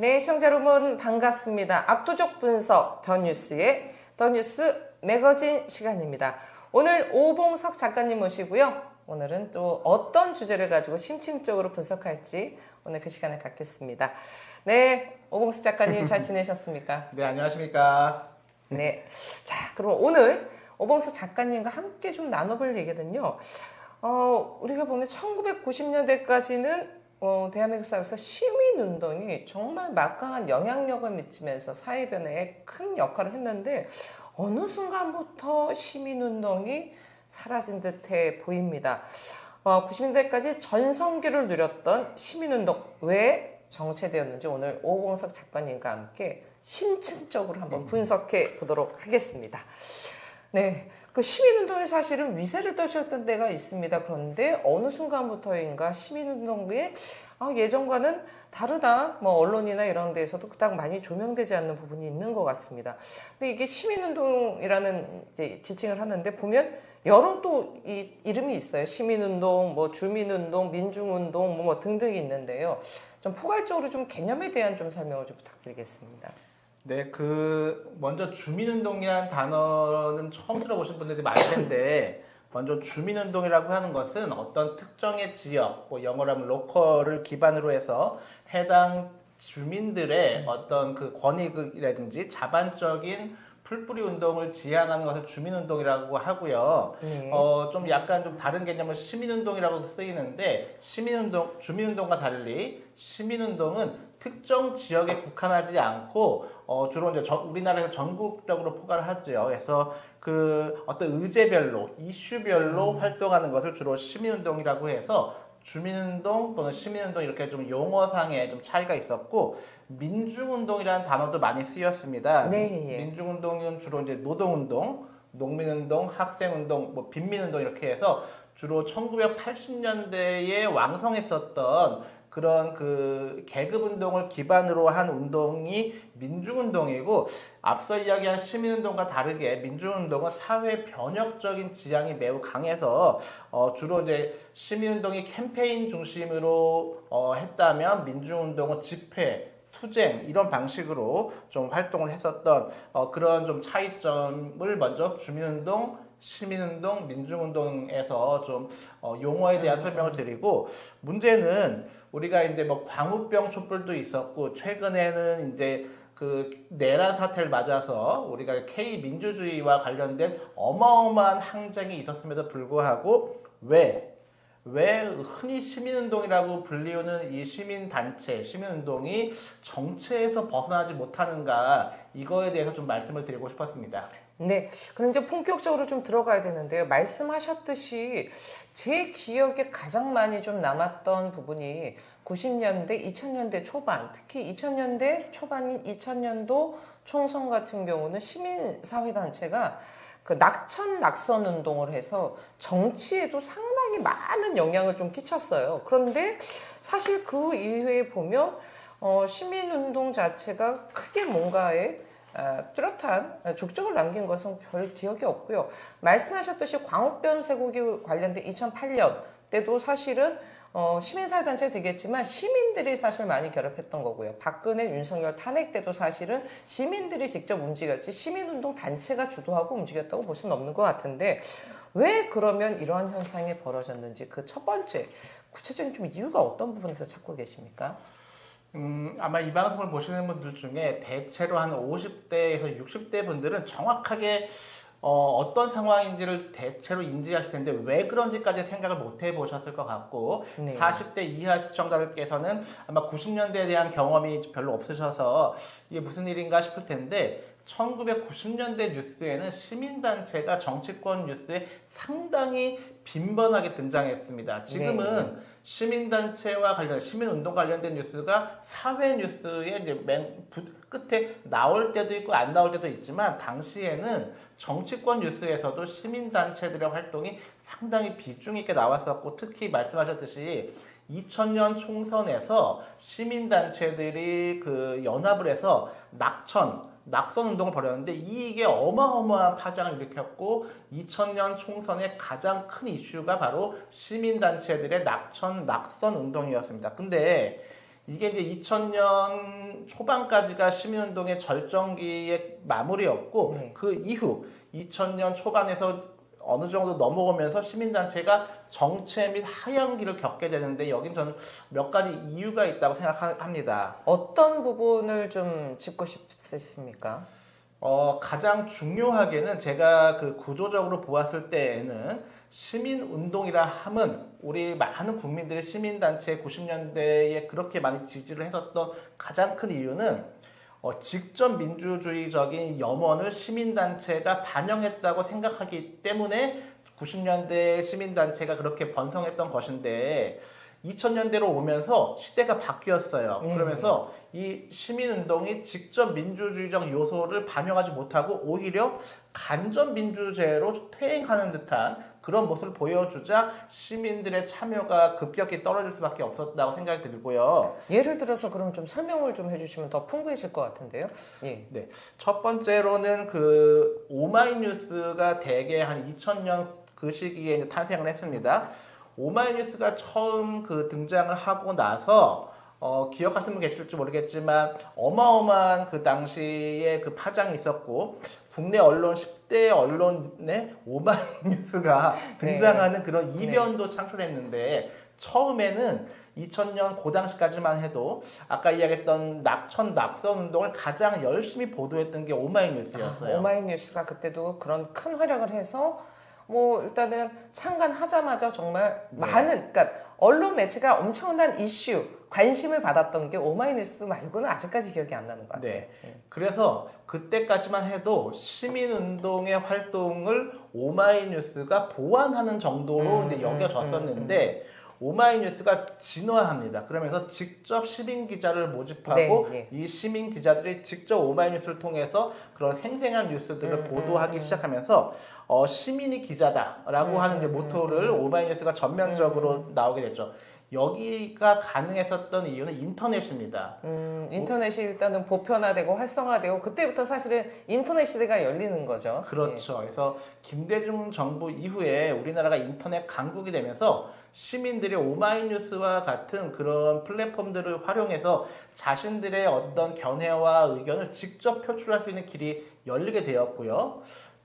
네, 시청자 여러분 반갑습니다. 압도적 분석 더 뉴스의 더 뉴스 매거진 시간입니다. 오늘 오봉석 작가님 모시고요. 오늘은 또 어떤 주제를 가지고 심층적으로 분석할지 오늘 그 시간을 갖겠습니다. 네, 오봉석 작가님 잘 지내셨습니까? 네, 안녕하십니까. 네. 자, 그럼 오늘 오봉석 작가님과 함께 좀 나눠볼 얘기는요. 어, 우리가 보면 1990년대까지는 어, 대한민국 사회에서 시민운동이 정말 막강한 영향력을 미치면서 사회 변화에 큰 역할을 했는데 어느 순간부터 시민운동이 사라진 듯해 보입니다. 어, 90년대까지 전성기를 누렸던 시민운동 왜 정체되었는지 오늘 오봉석 작가님과 함께 심층적으로 한번 분석해 보도록 하겠습니다. 네. 그 시민운동이 사실은 위세를 떨쳤던 때가 있습니다. 그런데 어느 순간부터인가 시민운동이 아, 예전과는 다르다. 뭐 언론이나 이런 데에서도 그닥 많이 조명되지 않는 부분이 있는 것 같습니다. 근데 이게 시민운동이라는 지칭을 하는데 보면 여러 또 이, 이름이 있어요. 시민운동, 뭐 주민운동, 민중운동, 뭐, 뭐 등등이 있는데요. 좀 포괄적으로 좀 개념에 대한 좀 설명을 좀 부탁드리겠습니다. 네, 그 먼저 주민운동이라는 단어는 처음 들어보신 분들이 많을 텐데 먼저 주민운동이라고 하는 것은 어떤 특정의 지역, 뭐 영어로 하면 로컬을 기반으로 해서 해당 주민들의 어떤 그 권익이라든지 자반적인 풀뿌리 운동을 지향하는 것을 주민운동이라고 하고요. 네. 어, 좀 약간 좀 다른 개념은 시민운동이라고 쓰이는데 시민운동, 주민운동과 달리 시민운동은 특정 지역에 국한하지 않고 어, 주로 이제 전- 우리나라에서 전국적으로 포괄을 하죠. 그래서 그 어떤 의제별로 이슈별로 활동하는 것을 주로 시민운동이라고 해서 주민운동 또는 시민운동 이렇게 좀 용어상에 좀 차이가 있었고 민중운동이라는 단어도 많이 쓰였습니다. 네, 예. 민중운동은 주로 이제 노동운동, 농민운동, 학생운동, 뭐 빈민운동 이렇게 해서 주로 1980년대에 왕성했었던 그런 그 계급 운동을 기반으로 한 운동이 민중운동이고 앞서 이야기한 시민운동과 다르게 민중운동은 사회 변혁적인 지향이 매우 강해서 어 주로 이제 시민운동이 캠페인 중심으로 어 했다면 민중운동은 집회 투쟁 이런 방식으로 좀 활동을 했었던 어, 그런 좀 차이점을 먼저 주민운동, 시민운동, 민중운동에서 좀 어, 용어에 대한 설명을 드리고 문제는 우리가 이제 뭐 광우병 촛불도 있었고 최근에는 이제 그 내란 사태를 맞아서 우리가 K 민주주의와 관련된 어마어마한 항쟁이 있었음에도 불구하고 왜? 왜 흔히 시민운동이라고 불리우는 이 시민단체, 시민운동이 정체에서 벗어나지 못하는가? 이거에 대해서 좀 말씀을 드리고 싶었습니다. 네, 그럼 이제 본격적으로 좀 들어가야 되는데요. 말씀하셨듯이 제 기억에 가장 많이 좀 남았던 부분이 90년대, 2000년대 초반, 특히 2000년대 초반인 2000년도 총선 같은 경우는 시민사회단체가 그 낙천 낙선 운동을 해서 정치에도 상당히 많은 영향을 좀 끼쳤어요. 그런데 사실 그 이후에 보면 어, 시민운동 자체가 크게 뭔가에 아, 뚜렷한 족적을 남긴 것은 별 기억이 없고요. 말씀하셨듯이 광우병 쇠고기 관련된 2008년 때도 사실은 어, 시민사회단체가 되겠지만 시민들이 사실 많이 결합했던 거고요. 박근혜, 윤석열 탄핵 때도 사실은 시민들이 직접 움직였지 시민운동 단체가 주도하고 움직였다고 볼 수는 없는 것 같은데 왜 그러면 이러한 현상이 벌어졌는지 그 첫 번째 구체적인 좀 이유가 어떤 부분에서 찾고 계십니까? 음, 아마 이 방송을 보시는 분들 중에 대체로 한 50대에서 60대 분들은 정확하게 어, 떤 상황인지를 대체로 인지하실 텐데 왜 그런지까지 생각을 못 해보셨을 것 같고 네. 40대 이하 시청자들께서는 아마 90년대에 대한 경험이 별로 없으셔서 이게 무슨 일인가 싶을 텐데 1990년대 뉴스에는 시민단체가 정치권 뉴스에 상당히 빈번하게 등장했습니다. 지금은 시민단체와 관련, 시민운동 관련된 뉴스가 사회 뉴스에 이제 맨 부- 끝에 나올 때도 있고 안 나올 때도 있지만 당시에는 정치권 뉴스에서도 시민단체들의 활동이 상당히 비중 있게 나왔었고 특히 말씀하셨듯이 2000년 총선에서 시민단체들이 그 연합을 해서 낙천, 낙선 운동을 벌였는데 이게 어마어마한 파장을 일으켰고 2000년 총선의 가장 큰 이슈가 바로 시민단체들의 낙천, 낙선 운동이었습니다. 근데 이게 이제 2000년 초반까지가 시민운동의 절정기의 마무리였고 네. 그 이후 2000년 초반에서 어느 정도 넘어오면서 시민단체가 정체 및 하향기를 겪게 되는데 여긴 저는 몇 가지 이유가 있다고 생각합니다. 어떤 부분을 좀 짚고 싶으십니까? 어, 가장 중요하게는 제가 그 구조적으로 보았을 때에는 시민운동이라 함은 우리 많은 국민들이 시민단체 90년대에 그렇게 많이 지지를 했었던 가장 큰 이유는 어, 직접 민주주의적인 염원을 시민단체가 반영했다고 생각하기 때문에 90년대 시민단체가 그렇게 번성했던 것인데 2000년대로 오면서 시대가 바뀌었어요. 네. 그러면서 이 시민운동이 직접 민주주의적 요소를 반영하지 못하고 오히려 간접 민주제로 퇴행하는 듯한 그런 모습을 보여주자 시민들의 참여가 급격히 떨어질 수밖에 없었다고 생각이 들고요. 예를 들어서 그럼 좀 설명을 좀 해주시면 더 풍부해질 것 같은데요. 예. 첫 번째로는 그 오마이뉴스가 대개 한 2000년 그 시기에 탄생을 했습니다. 오마이뉴스가 처음 그 등장을 하고 나서 어, 기억하시는 분 계실지 모르겠지만 어마어마한 그 당시에 그 파장이 있었고 국내 언론 10대 언론에 오마이뉴스가 등장하는 그런 이변도 창출했는데 처음에는 2000년 그 당시까지만 해도 아까 이야기했던 낙천 낙선 운동을 가장 열심히 보도했던 게 오마이뉴스였어요. 아, 오마이뉴스가 그때도 그런 큰 활약을 해서 뭐 일단은 창간하자마자 정말 네. 많은 그러니까 언론 매체가 엄청난 이슈 관심을 받았던 게 오마이뉴스 말고는 아직까지 기억이 안 나는 것 같아요. 네. 그래서 그때까지만 해도 시민운동의 활동을 오마이뉴스가 보완하는 정도로 음, 이제 음, 여겨졌었는데 오마이뉴스가 진화합니다. 그러면서 직접 시민 기자를 모집하고 네, 이 시민 기자들이 직접 오마이뉴스를 통해서 그런 생생한 뉴스들을 음, 보도하기 음, 음. 시작하면서 어, 시민이 기자다라고 음, 하는 이제 음, 모토를 오마이뉴스가 전면적으로 나오게 됐죠. 여기가 가능했었던 이유는 인터넷입니다. 음, 인터넷이 일단은 보편화되고 활성화되고 그때부터 사실은 인터넷 시대가 열리는 거죠. 그렇죠. 그래서 김대중 정부 이후에 우리나라가 인터넷 강국이 되면서 시민들이 오마이뉴스와 같은 그런 플랫폼들을 활용해서 자신들의 어떤 견해와 의견을 직접 표출할 수 있는 길이 열리게 되었고요.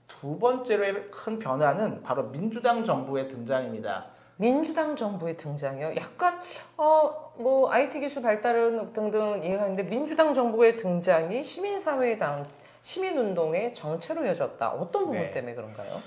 두 번째로의 큰 변화는 바로 민주당 정부의 등장입니다. 민주당 정부의 등장이요. 약간 어 뭐 IT 기술 발달은 등등 이해가 있는데 민주당 정부의 등장이 시민사회당 시민운동의 정체로 이어졌다. 어떤 부분 네. 때문에 그런가요?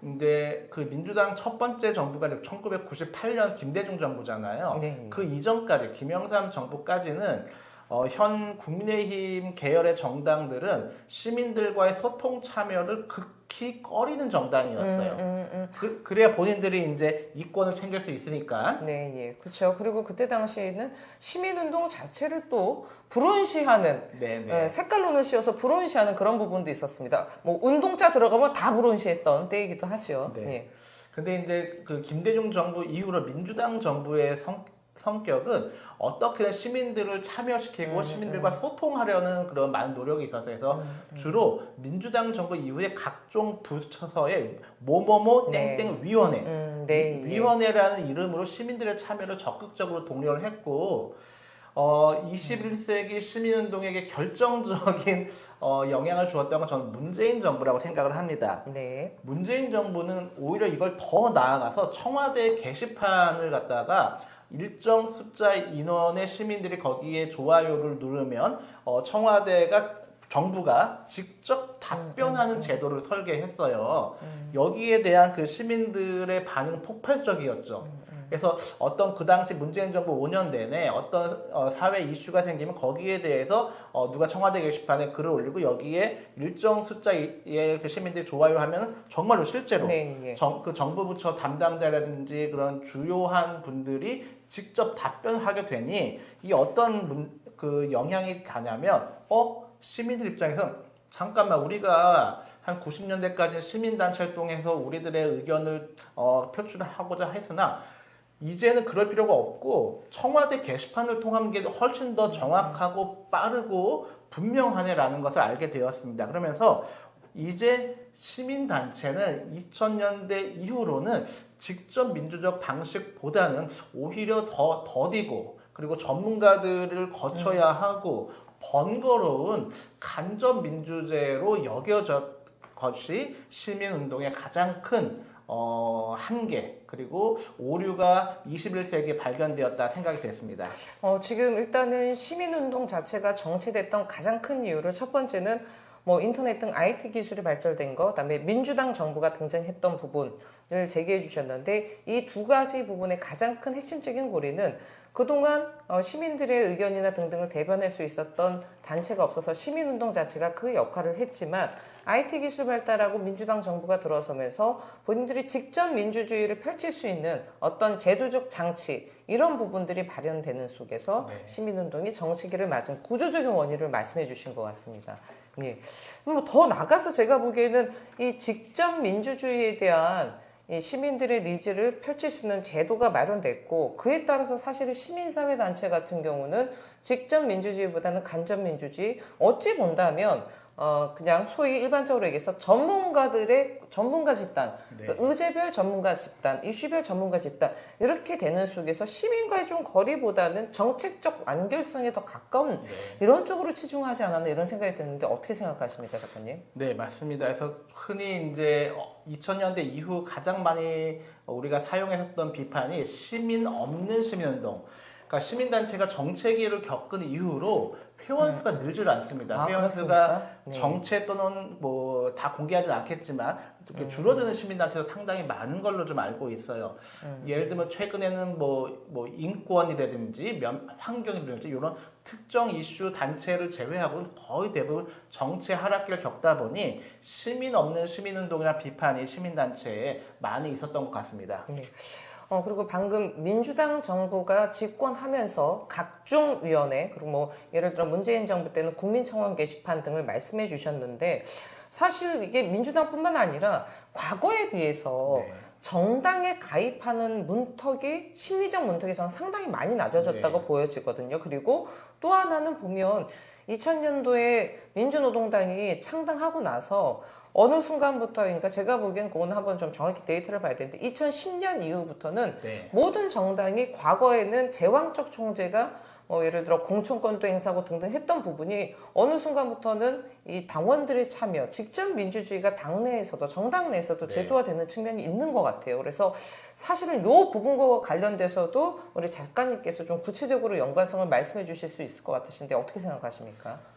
근데 그 민주당 첫 번째 정부가 1998년 김대중 정부잖아요. 네. 그 이전까지 김영삼 정부까지는 어, 현 국민의힘 계열의 정당들은 시민들과의 소통 참여를 극히 꺼리는 정당이었어요. 음, 음, 음. 그, 그래야 본인들이 이제 이권을 챙길 수 있으니까. 네, 예, 그렇죠. 그리고 그때 당시에는 시민운동 자체를 또 불온시하는 네네. 예, 색깔론을 씌워서 불온시하는 그런 부분도 있었습니다. 뭐 운동자 들어가면 다 불온시했던 때이기도 하죠. 네. 예. 근데 이제 그 김대중 정부 이후로 민주당 정부의 성, 성격은 어떻게든 시민들을 참여시키고 음, 시민들과 소통하려는 그런 많은 노력이 있어서 해서 음, 주로 민주당 정부 이후에 각종 부처서의 뭐뭐뭐 네. 땡땡 위원회 음, 네, 예. 위원회라는 이름으로 시민들의 참여를 적극적으로 독려를 했고 어, 21세기 시민운동에게 결정적인 어, 영향을 주었던 건 저는 문재인 정부라고 생각을 합니다. 네. 문재인 정부는 오히려 이걸 더 나아가서 청와대 게시판을 갖다가 일정 숫자 인원의 시민들이 거기에 좋아요를 누르면 어, 청와대가 정부가 직접 답변하는 제도를 설계했어요. 음, 여기에 대한 그 시민들의 반응 폭발적이었죠. 음, 그래서 어떤 그 당시 문재인 정부 5년 내내 어떤 어, 사회 이슈가 생기면 거기에 대해서 어, 누가 청와대 게시판에 글을 올리고 여기에 일정 숫자의 그 시민들이 좋아요 하면 정말로 실제로 네, 예. 정, 그 정부 부처 담당자라든지 그런 주요한 분들이 직접 답변하게 되니 이 어떤 문, 그 영향이 가냐면 어 시민들 입장에서 잠깐만 우리가 한 90년대까지 시민단체를 통해서 우리들의 의견을 어, 표출하고자 했으나 이제는 그럴 필요가 없고 청와대 게시판을 통한 게 훨씬 더 정확하고 빠르고 분명하네라는 것을 알게 되었습니다. 그러면서 이제 시민단체는 2000년대 이후로는 직접 민주적 방식보다는 오히려 더 더디고 그리고 전문가들을 거쳐야 하고 번거로운 간접 민주제로 여겨졌 것이 시민 운동의 가장 큰 어, 한계 그리고 오류가 21세기에 발견되었다 생각이 됐습니다. 어, 지금 일단은 시민운동 자체가 정체됐던 가장 큰 이유를 첫 번째는 뭐 인터넷 등 IT 기술이 발달된 것, 그다음에 민주당 정부가 등장했던 부분을 제기해 주셨는데 이 두 가지 부분의 가장 큰 핵심적인 고리는 그동안 어, 시민들의 의견이나 등등을 대변할 수 있었던 단체가 없어서 시민운동 자체가 그 역할을 했지만 IT 기술 발달하고 민주당 정부가 들어서면서 본인들이 직접 민주주의를 펼칠 수 있는 어떤 제도적 장치 이런 부분들이 발현되는 속에서 네. 시민운동이 정치기를 맞은 구조적인 원인을 말씀해 주신 것 같습니다. 예. 뭐더 나가서 제가 보기에는 이 직접 민주주의에 대한 이 시민들의 니즈를 펼칠 수 있는 제도가 마련됐고 그에 따라서 사실은 시민사회 단체 같은 경우는 직접 민주주의보다는 간접 민주주의 어찌 본다면 어 그냥 소위 일반적으로 얘기해서 전문가들의 전문가 집단 네. 그 의제별 전문가 집단 이슈별 전문가 집단 이렇게 되는 속에서 시민과의 좀 거리보다는 정책적 완결성에 더 가까운 네. 이런 쪽으로 치중하지 않았나 이런 생각이 드는데 어떻게 생각하십니까 작가님? 네, 맞습니다. 그래서 흔히 이제 2000년대 이후 가장 많이 우리가 사용했던 비판이 시민 없는 시민운동. 그러니까 시민단체가 정체기를 겪은 이후로 회원 수가 늘질 않습니다. 아, 회원 수가 그렇습니까? 네. 정체 또는 뭐 다 공개하진 않겠지만 이렇게 음. 줄어드는 시민단체도 상당히 많은 걸로 좀 알고 있어요. 음. 예를 들면 최근에는 뭐, 뭐 인권이라든지 면, 환경이라든지 이런 특정 이슈 단체를 제외하고는 거의 대부분 정체 하락기를 겪다 보니 시민 없는 시민운동이나 비판이 시민단체에 많이 있었던 것 같습니다. 네. 어, 그리고 방금 민주당 정부가 집권하면서 각종 위원회, 그리고 뭐 예를 들어 문재인 정부 때는 국민청원 게시판 등을 말씀해 주셨는데 사실 이게 민주당뿐만 아니라 과거에 비해서 네. 정당에 가입하는 문턱이 심리적 문턱이 저는 상당히 많이 낮아졌다고 네. 보여지거든요. 그리고 또 하나는 보면 2000년도에 민주노동당이 창당하고 나서 어느 순간부터인가 제가 보기엔 그거는 한번 좀 정확히 데이터를 봐야 되는데 2010년 이후부터는 네. 모든 정당이 과거에는 제왕적 총재가 뭐 예를 들어 공천권도 행사하고 등등 했던 부분이 어느 순간부터는 이 당원들의 참여, 직접 민주주의가 당내에서도 정당 내에서도 네. 제도화되는 측면이 있는 것 같아요. 그래서 사실은 요 부분과 관련돼서도 우리 작가님께서 좀 구체적으로 연관성을 말씀해 주실 수 있을 것 같으신데 어떻게 생각하십니까?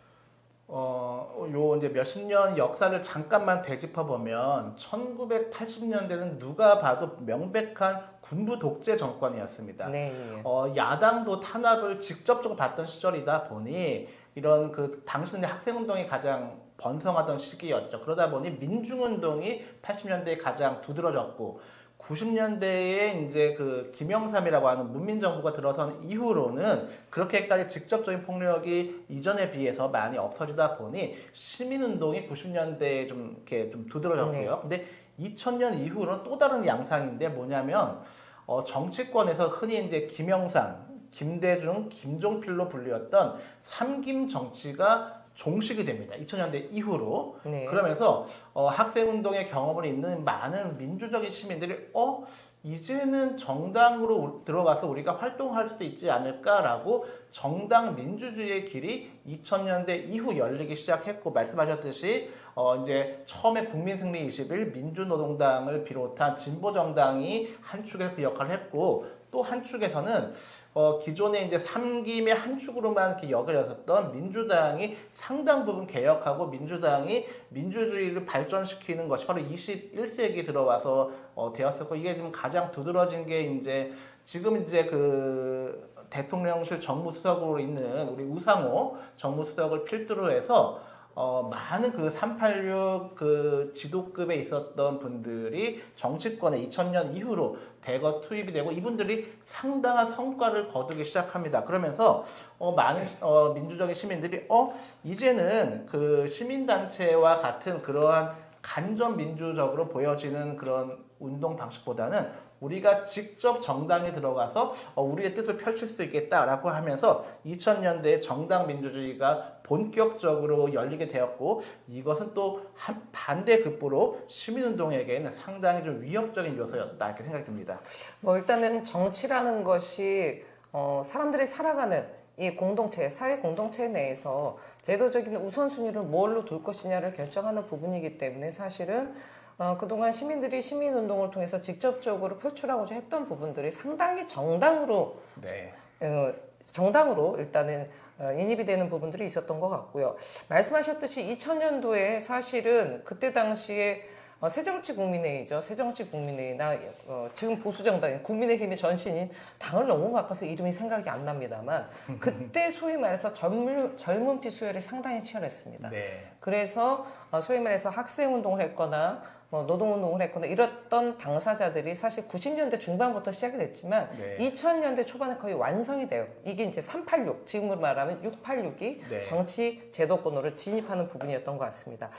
어, 요 이제 몇십 년 역사를 잠깐만 되짚어 보면 1980년대는 누가 봐도 명백한 군부 독재 정권이었습니다. 네. 예. 어, 야당도 탄압을 직접적으로 받던 시절이다 보니 이런 그 당시의 학생운동이 가장 번성하던 시기였죠. 그러다 보니 민중운동이 80년대에 가장 두드러졌고 90년대에 이제 그 김영삼이라고 하는 문민정부가 들어선 이후로는 그렇게까지 직접적인 폭력이 이전에 비해서 많이 없어지다 보니 시민운동이 90년대에 좀 이렇게 좀 두드러졌고요. 근데 2000년 이후로는 또 다른 양상인데 뭐냐면 어, 정치권에서 흔히 이제 김영삼, 김대중, 김종필로 불리웠던 삼김 정치가 종식이 됩니다. 2000년대 이후로. 네. 그러면서 어, 학생운동의 경험을 있는 많은 민주적인 시민들이 어 이제는 정당으로 우- 들어가서 우리가 활동할 수도 있지 않을까라고 정당 민주주의의 길이 2000년대 이후 열리기 시작했고 말씀하셨듯이 어 이제 처음에 국민승리 21 민주노동당을 비롯한 진보 정당이 한 축에서 그 역할을 했고 또 한 축에서는 어, 기존에 이제 삼김의 한 축으로만 이렇게 여겨졌었던 민주당이 상당 부분 개혁하고 민주당이 민주주의를 발전시키는 것이 바로 21세기 들어와서 어, 되었었고 이게 좀 가장 두드러진 게 이제 지금 이제 그 대통령실 정무수석으로 있는 우리 우상호 정무수석을 필두로 해서 어, 많은 그 386 그 지도급에 있었던 분들이 정치권에 2000년 이후로 대거 투입이 되고 이분들이 상당한 성과를 거두기 시작합니다. 그러면서 어, 많은 시- 어, 민주적인 시민들이 어 이제는 그 시민단체와 같은 그러한 간접 민주적으로 보여지는 그런 운동 방식보다는 우리가 직접 정당에 들어가서 어, 우리의 뜻을 펼칠 수 있겠다라고 하면서 2000년대에 정당 민주주의가 본격적으로 열리게 되었고 이것은 또 한- 반대 급부로 시민운동에게는 상당히 좀 위협적인 요소였다 이렇게 생각이 듭니다. 뭐 일단은 정치라는 것이 어, 사람들이 살아가는 이 공동체, 사회 공동체 내에서 제도적인 우선순위를 뭘로 둘 것이냐를 결정하는 부분이기 때문에 사실은 어, 그동안 시민들이 시민운동을 통해서 직접적으로 표출하고자 했던 부분들이 상당히 정당으로 네. 어, 정당으로 일단은 어, 인입이 되는 부분들이 있었던 것 같고요. 말씀하셨듯이 2000년도에 사실은 그때 당시에 어, 새정치 국민회의죠. 새정치 국민회의나 어, 지금 보수정당인 국민의힘의 전신인 당을 너무 바꿔서 이름이 생각이 안 납니다만 그때 소위 말해서 젊은, 젊은 피 수혈이 상당히 치열했습니다. 네. 그래서 어, 소위 말해서 학생 운동을 했거나 뭐 노동 운동을 했거나 이랬던 당사자들이 사실 90년대 중반부터 시작이 됐지만 네. 2000년대 초반에 거의 완성이 돼요. 이게 이제 386, 지금으로 말하면 686이 네. 정치 제도권으로 진입하는 부분이었던 것 같습니다.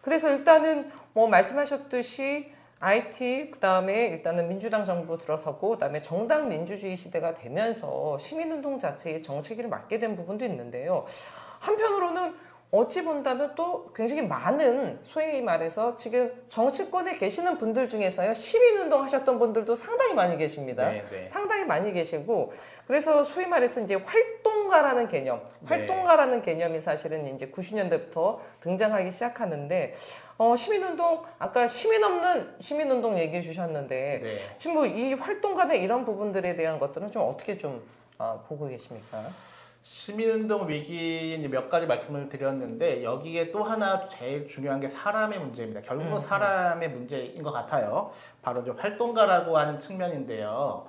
그래서 일단은 뭐 말씀하셨듯이 IT 그다음에 일단은 민주당 정부 들어서고 그다음에 정당 민주주의 시대가 되면서 시민운동 자체의 정체기를 맞게 된 부분도 있는데요. 한편으로는 어찌 본다면 또 굉장히 많은 소위 말해서 지금 정치권에 계시는 분들 중에서요 시민운동 하셨던 분들도 상당히 많이 계십니다. 네, 네. 상당히 많이 계시고 그래서 소위 말해서 이제 활동가라는 개념, 네. 활동가라는 개념이 사실은 이제 90년대부터 등장하기 시작하는데 어, 시민운동 아까 시민 없는 시민운동 얘기해 주셨는데 네. 지금 뭐 이 활동가의 이런 부분들에 대한 것들은 좀 어떻게 좀 어, 보고 계십니까? 시민운동 위기 몇 가지 말씀을 드렸는데 여기에 또 하나 제일 중요한 게 사람의 문제입니다. 결국은 음. 사람의 문제인 것 같아요. 바로 이제 활동가라고 하는 측면인데요.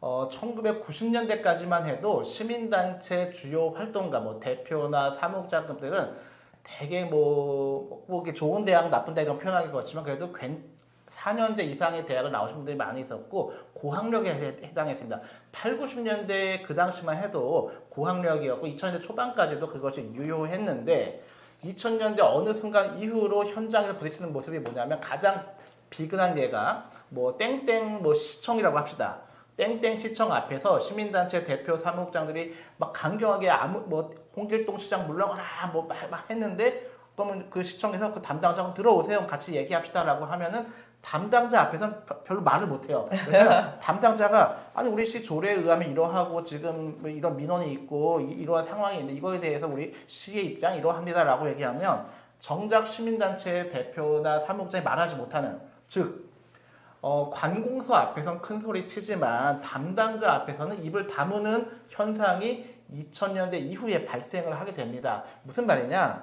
어, 1990년대까지만 해도 시민단체 주요 활동가, 뭐 대표나 사무장급들은 되게 뭐, 뭐 좋은 대학, 나쁜 대학 이런 표현하기 그렇지만 그래도 괜 4년제 이상의 대학을 나오신 분들이 많이 있었고 고학력에 해- 해당했습니다. 8, 90년대 그 당시만 해도 고학력이었고 2000년대 초반까지도 그것이 유효했는데 2000년대 어느 순간 이후로 현장에서 부딪히는 모습이 뭐냐면 가장 비근한 예가 뭐 땡땡 뭐 시청이라고 합시다. 땡땡 시청 앞에서 시민단체 대표 사무국장들이 막 강경하게 아무 뭐 홍길동 시장 물러가라 뭐막 막 했는데 그러면 그 시청에서 그 담당자 들어오세요 같이 얘기합시다라고 하면은 담당자 앞에서는 별- 별로 말을 못해요. 왜냐면 담당자가 아니 우리 시 조례에 의하면 이러하고 지금 뭐 이런 민원이 있고 이- 이러한 상황이 있는데 이거에 대해서 우리 시의 입장 이러합니다라고 얘기하면 정작 시민단체 대표나 사무국장이 말하지 못하는 즉 어, 관공서 앞에서는 큰 소리 치지만 담당자 앞에서는 입을 다무는 현상이 2000년대 이후에 발생을 하게 됩니다. 무슨 말이냐?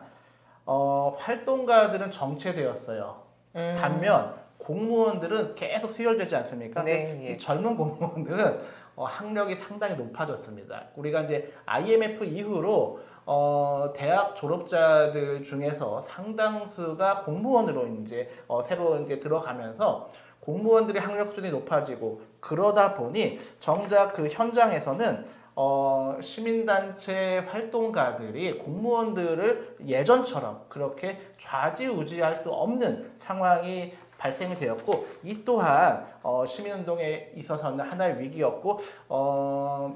어, 활동가들은 정체되었어요. 음. 반면 공무원들은 계속 수혈되지 않습니까? 네, 예. 이 젊은 공무원들은 어, 학력이 상당히 높아졌습니다. 우리가 이제 IMF 이후로 어, 대학 졸업자들 중에서 상당수가 공무원으로 이제 어, 새로 이제 들어가면서 공무원들의 학력 수준이 높아지고 그러다 보니 정작 그 현장에서는 어, 시민단체 활동가들이 공무원들을 예전처럼 그렇게 좌지우지할 수 없는 상황이 발생이 되었고 이 또한 어, 시민운동에 있어서는 하나의 위기였고 어,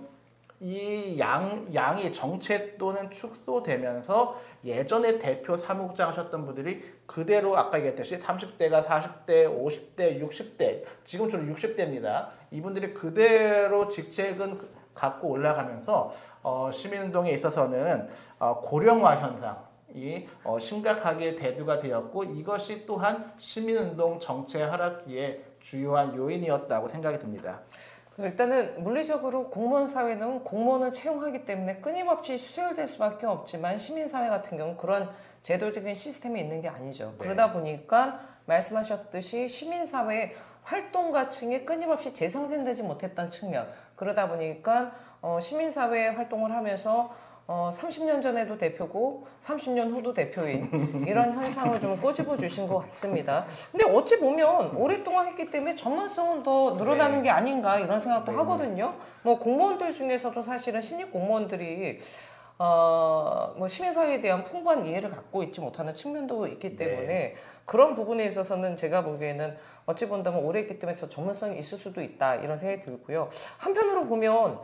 이 양, 양이 정체 또는 축소되면서 예전에 대표 사무국장 하셨던 분들이 그대로 아까 얘기했듯이 30대가 40대, 50대, 60대, 지금 주로 60대입니다. 이분들이 그대로 직책은 갖고 올라가면서 어, 시민운동에 있어서는 어, 고령화 현상 이 어, 심각하게 대두가 되었고 이것이 또한 시민운동 정체 하락기의 주요한 요인이었다고 생각이 듭니다. 일단은 물리적으로 공무원 사회는 공무원을 채용하기 때문에 끊임없이 수혈될 수밖에 없지만 시민 사회 같은 경우 그런 제도적인 시스템이 있는 게 아니죠. 네. 그러다 보니까 말씀하셨듯이 시민 사회 활동가층이 끊임없이 재상생되지 못했던 측면. 그러다 보니까 어, 시민 사회 활동을 하면서 어, 30년 전에도 대표고 30년 후도 대표인 이런 현상을 좀 꼬집어 주신 것 같습니다. 근데 어찌 보면 오랫동안 했기 때문에 전문성은 더 늘어나는 네. 게 아닌가 이런 생각도 네. 하거든요. 뭐 공무원들 중에서도 사실은 신입 공무원들이 어, 뭐 시민사회에 대한 풍부한 이해를 갖고 있지 못하는 측면도 있기 때문에 그런 부분에 있어서는 제가 보기에는 어찌 본다면 오래 했기 때문에 더 전문성이 있을 수도 있다 이런 생각이 들고요. 한편으로 보면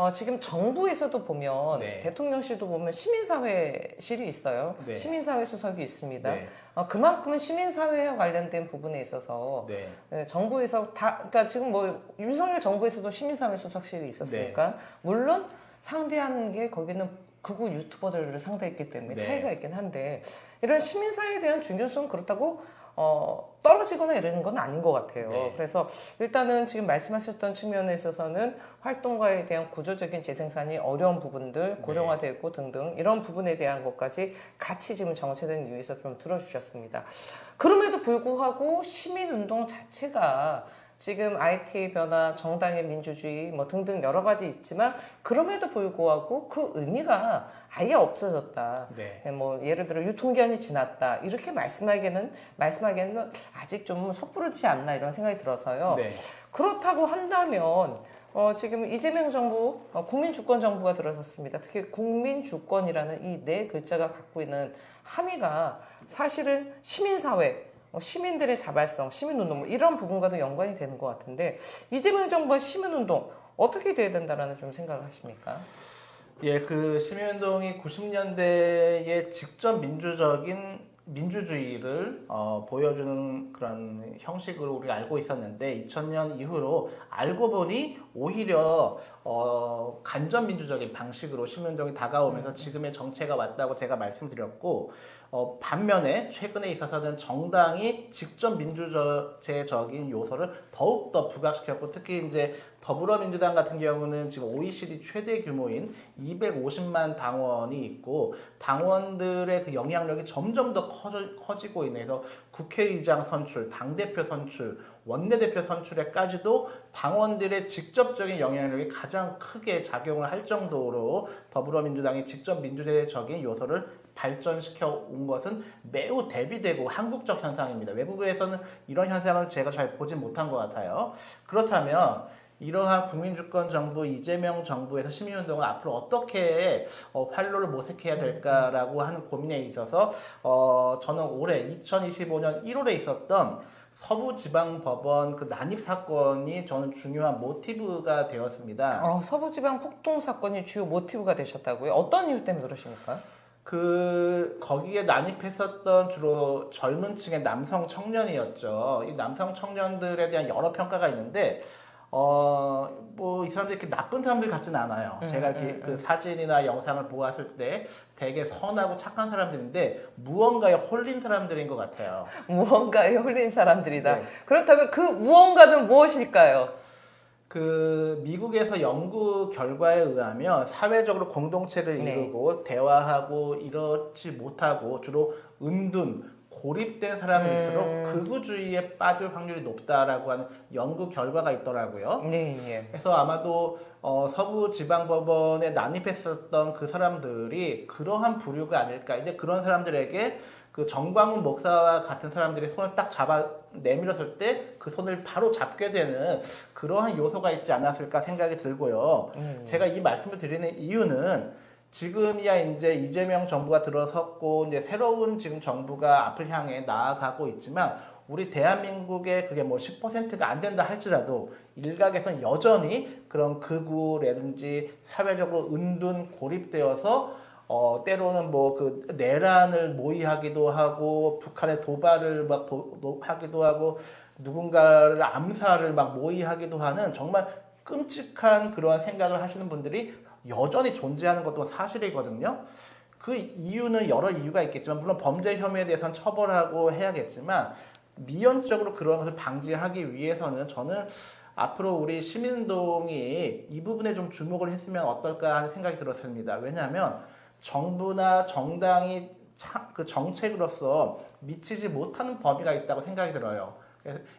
어, 지금 정부에서도 보면 네. 대통령실도 보면 시민사회실이 있어요. 네. 시민사회 수석이 있습니다. 네. 어, 그만큼은 시민사회와 관련된 부분에 있어서 네. 네, 정부에서 다, 그러니까 지금 뭐 윤석열 정부에서도 시민사회 수석실이 있었으니까 네. 물론 상대하는 게 거기는 극우 유튜버들을 상대했기 때문에 네. 차이가 있긴 한데 이런 시민사회에 대한 중요성은 그렇다고 어, 떨어지거나 이러는 건 아닌 것 같아요. 네. 그래서 일단은 지금 말씀하셨던 측면에 있어서는 활동가에 대한 구조적인 재생산이 어려운 부분들 네. 고령화되고 등등 이런 부분에 대한 것까지 같이 지금 정체된 이유에서 좀 들어주셨습니다. 그럼에도 불구하고 시민운동 자체가 지금 IT 변화, 정당의 민주주의 뭐 등등 여러 가지 있지만 그럼에도 불구하고 그 의미가 아예 없어졌다. 네. 네, 뭐 예를 들어 유통기한이 지났다 이렇게 말씀하기에는 말씀하기에는 아직 좀 섣부르지 않나 이런 생각이 들어서요. 네. 그렇다고 한다면 어, 지금 이재명 정부 어, 국민주권 정부가 들어섰습니다. 특히 국민주권이라는 이 네 글자가 갖고 있는 함의가 사실은 시민사회 어, 시민들의 자발성, 시민운동 뭐 이런 부분과도 연관이 되는 것 같은데 이재명 정부와 시민운동 어떻게 돼야 된다라는 좀 생각을 하십니까? 예, 그 시민운동이 90년대의 직접 민주적인 민주주의를 어, 보여주는 그런 형식으로 우리가 알고 있었는데 2000년 이후로 알고 보니 오히려 어, 간접 민주적인 방식으로 시민운동이 다가오면서 지금의 정체가 왔다고 제가 말씀드렸고 어, 반면에 최근에 있어서는 정당이 직접 민주제적인 요소를 더욱더 부각시켰고 특히 이제 더불어민주당 같은 경우는 지금 OECD 최대 규모인 250만 당원이 있고 당원들의 그 영향력이 점점 더 커져, 커지고 있네서 국회의장 선출, 당대표 선출, 원내대표 선출에까지도 당원들의 직접적인 영향력이 가장 크게 작용을 할 정도로 더불어민주당이 직접 민주제적인 요소를 발전시켜 온 것은 매우 대비되고 한국적 현상입니다. 외국에서는 이런 현상을 제가 잘 보진 못한 것 같아요. 그렇다면 이러한 국민주권 정부 이재명 정부에서 시민운동을 앞으로 어떻게 어, 활로를 모색해야 될까라고 하는 고민에 있어서 어, 저는 올해 2025년 1월에 있었던 서부지방법원 그 난입 사건이 저는 중요한 모티브가 되었습니다. 어, 서부지방 폭동 사건이 주요 모티브가 되셨다고요? 어떤 이유 때문에 그러십니까? 그 거기에 난입했었던 주로 젊은 층의 남성 청년이었죠. 이 남성 청년들에 대한 여러 평가가 있는데 어 뭐 이 사람들이 이렇게 나쁜 사람들 같지는 않아요. 음, 제가 이렇게 음, 그 사진이나 영상을 보았을 때 되게 선하고 착한 사람들인데 무언가에 홀린 사람들인 것 같아요. 무언가에 홀린 사람들이다. 네. 그렇다면 그 무언가는 무엇일까요? 그 미국에서 연구 결과에 의하면 사회적으로 공동체를 네. 이루고 대화하고 이렇지 못하고 주로 은둔 고립된 사람일수록 음. 극우주의에 빠질 확률이 높다라고 하는 연구 결과가 있더라고요. 네, 예. 그래서 아마도 어, 서부 지방법원에 난입했었던 그 사람들이 그러한 부류가 아닐까. 이제 그런 사람들에게 그 정광훈 목사와 같은 사람들이 손을 딱 잡아 내밀었을 때 그 손을 바로 잡게 되는 그러한 요소가 있지 않았을까 생각이 들고요. 음. 제가 이 말씀을 드리는 이유는 지금이야 이제 이재명 정부가 들어섰고 이제 새로운 지금 정부가 앞을 향해 나아가고 있지만 우리 대한민국의 그게 뭐 10%가 안 된다 할지라도 일각에선 여전히 그런 극우라든지 사회적으로 은둔 고립되어서 어 때로는 뭐 그 내란을 모의하기도 하고 북한의 도발을 막 도- 도- 하기도 하고 누군가를 암살을 막 모의하기도 하는 정말 끔찍한 그러한 생각을 하시는 분들이 여전히 존재하는 것도 사실이거든요. 그 이유는 여러 이유가 있겠지만 물론 범죄 혐의에 대해서는 처벌하고 해야겠지만 미연적으로 그런 것을 방지하기 위해서는 저는 앞으로 우리 시민운동이 이 부분에 좀 주목을 했으면 어떨까 하는 생각이 들었습니다. 왜냐하면 정부나 정당이 차- 그 정책으로서 미치지 못하는 범위가 있다고 생각이 들어요.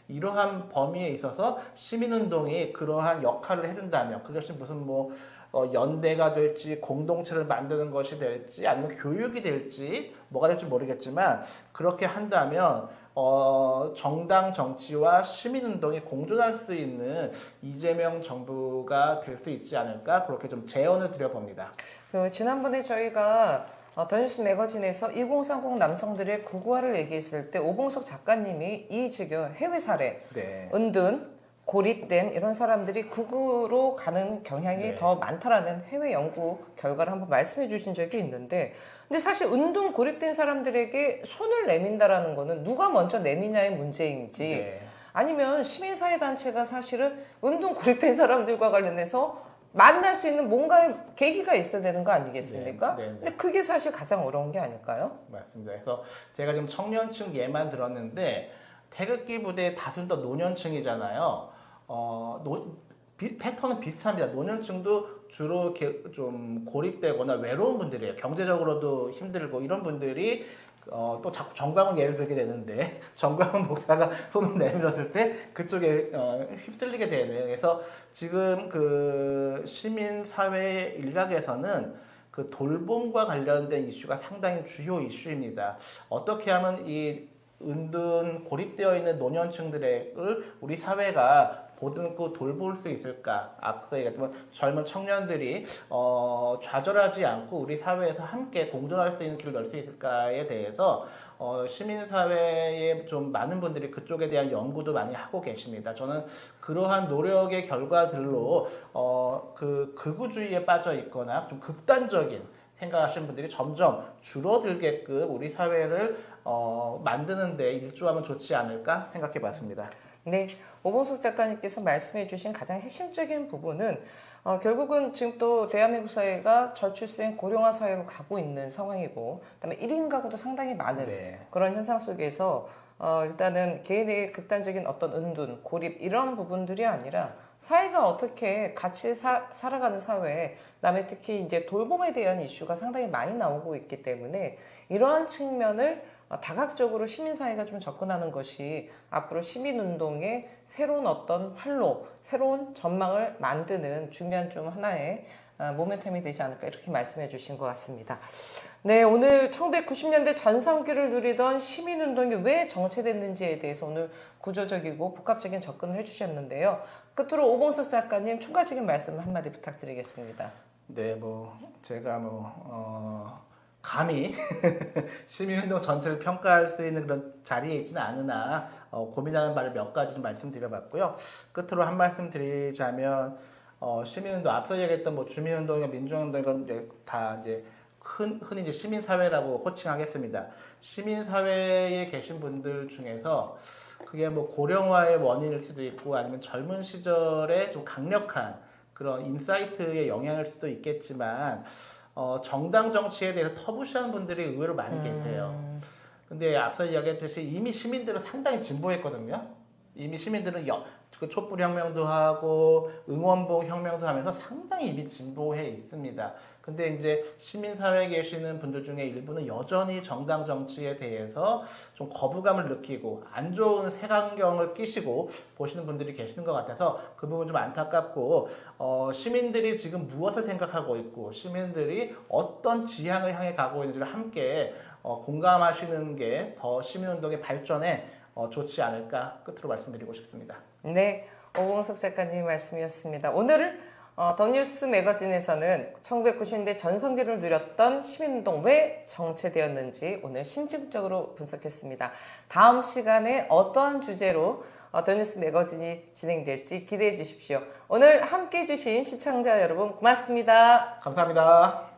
이러한 범위에 있어서 시민운동이 그러한 역할을 해준다면 그것이 무슨 뭐 어, 연대가 될지 공동체를 만드는 것이 될지 아니면 교육이 될지 뭐가 될지 모르겠지만 그렇게 한다면 어, 정당 정치와 시민운동이 공존할 수 있는 이재명 정부가 될 수 있지 않을까 그렇게 좀 제언을 드려봅니다. 그 지난번에 저희가 어, 더 뉴스 매거진에서 2030 남성들의 극우화를 얘기했을 때 오봉석 작가님이 이 지금 해외 사례 네. 은둔 고립된 이런 사람들이 극으로 가는 경향이 네. 더 많다라는 해외 연구 결과를 한번 말씀해 주신 적이 있는데 근데 사실 운동 고립된 사람들에게 손을 내민다라는 거는 누가 먼저 내미냐의 문제인지 네. 아니면 시민사회단체가 사실은 운동 고립된 사람들과 관련해서 만날 수 있는 뭔가의 계기가 있어야 되는 거 아니겠습니까? 네, 네, 네. 근데 그게 사실 가장 어려운 게 아닐까요? 맞습니다. 그래서 제가 지금 청년층 예만 들었는데 태극기 부대 다수는 또 노년층이잖아요. 어, 노- 비- 패턴은 비슷합니다. 노년층도 주로 이렇게 좀 고립되거나 외로운 분들이에요. 경제적으로도 힘들고 이런 분들이 어, 또 자꾸 정광훈 예를 들게 되는데 정광훈 목사가 손을 내밀었을 때 그쪽에 어, 휩쓸리게 되네요. 그래서 지금 그 시민 사회 일각에서는 그 돌봄과 관련된 이슈가 상당히 주요 이슈입니다. 어떻게 하면 이 은둔 고립되어 있는 노년층들을 우리 사회가 보듬고 돌볼 수 있을까? 앞서 얘기했지만 젊은 청년들이 어, 좌절하지 않고 우리 사회에서 함께 공존할 수 있는 길을 열 수 있을까에 대해서 어, 시민사회에 좀 많은 분들이 그쪽에 대한 연구도 많이 하고 계십니다. 저는 그러한 노력의 결과들로 어, 그 극우주의에 빠져 있거나 좀 극단적인 생각하시는 분들이 점점 줄어들게끔 우리 사회를 어, 만드는데 일조하면 좋지 않을까 생각해 봤습니다. 네, 오봉석 작가님께서 말씀해 주신 가장 핵심적인 부분은 어, 결국은 지금 또 대한민국 사회가 저출생 고령화 사회로 가고 있는 상황이고, 그다음에 1인 가구도 상당히 많은 네. 그런 현상 속에서 어, 일단은 개인의 극단적인 어떤 은둔, 고립 이런 부분들이 아니라 사회가 어떻게 같이 사- 살아가는 사회에 남의 특히 이제 돌봄에 대한 이슈가 상당히 많이 나오고 있기 때문에 이러한 측면을 어, 다각적으로 시민사회가 좀 접근하는 것이 앞으로 시민운동의 새로운 어떤 활로, 새로운 전망을 만드는 중요한 좀 하나의 어, 모멘텀이 되지 않을까 이렇게 말씀해 주신 것 같습니다. 네, 오늘 1990년대 전성기를 누리던 시민운동이 왜 정체됐는지에 대해서 오늘 구조적이고 복합적인 접근을 해주셨는데요. 끝으로 오봉석 작가님 총괄적인 말씀 한마디 부탁드리겠습니다. 네, 뭐 제가 뭐 어, 감히 시민운동 전체를 평가할 수 있는 그런 자리에 있지는 않으나 어, 고민하는 바를 몇 가지 좀 말씀드려봤고요. 끝으로 한 말씀 드리자면 어, 시민운동 앞서 얘기했던 뭐 주민운동이나 민주운동 이건 이제 다 이제 흔, 흔히 이제 시민사회라고 호칭하겠습니다. 시민사회에 계신 분들 중에서 그게 뭐 고령화의 원인일 수도 있고 아니면 젊은 시절에 좀 강력한 그런 인사이트의 영향일 수도 있겠지만 어, 정당 정치에 대해서 터부시하는 분들이 의외로 많이 계세요. 근데 앞서 이야기했듯이 이미 시민들은 상당히 진보했거든요. 이미 시민들은 여, 그 촛불 혁명도 하고 응원봉 혁명도 하면서 상당히 이미 진보해 있습니다. 근데 이제 시민사회에 계시는 분들 중에 일부는 여전히 정당 정치에 대해서 좀 거부감을 느끼고 안 좋은 색안경을 끼시고 보시는 분들이 계시는 것 같아서 그 부분 좀 안타깝고 어, 시민들이 지금 무엇을 생각하고 있고 시민들이 어떤 지향을 향해 가고 있는지를 함께 어, 공감하시는 게 더 시민운동의 발전에 어, 좋지 않을까 끝으로 말씀드리고 싶습니다. 네, 오봉석 작가님의 말씀이었습니다. 오늘 어, 더 뉴스 매거진에서는 1990년대 전성기를 누렸던 시민운동 왜 정체되었는지 오늘 심층적으로 분석했습니다. 다음 시간에 어떠한 주제로 어, 더 뉴스 매거진이 진행될지 기대해 주십시오. 오늘 함께 해주신 시청자 여러분 고맙습니다. 감사합니다.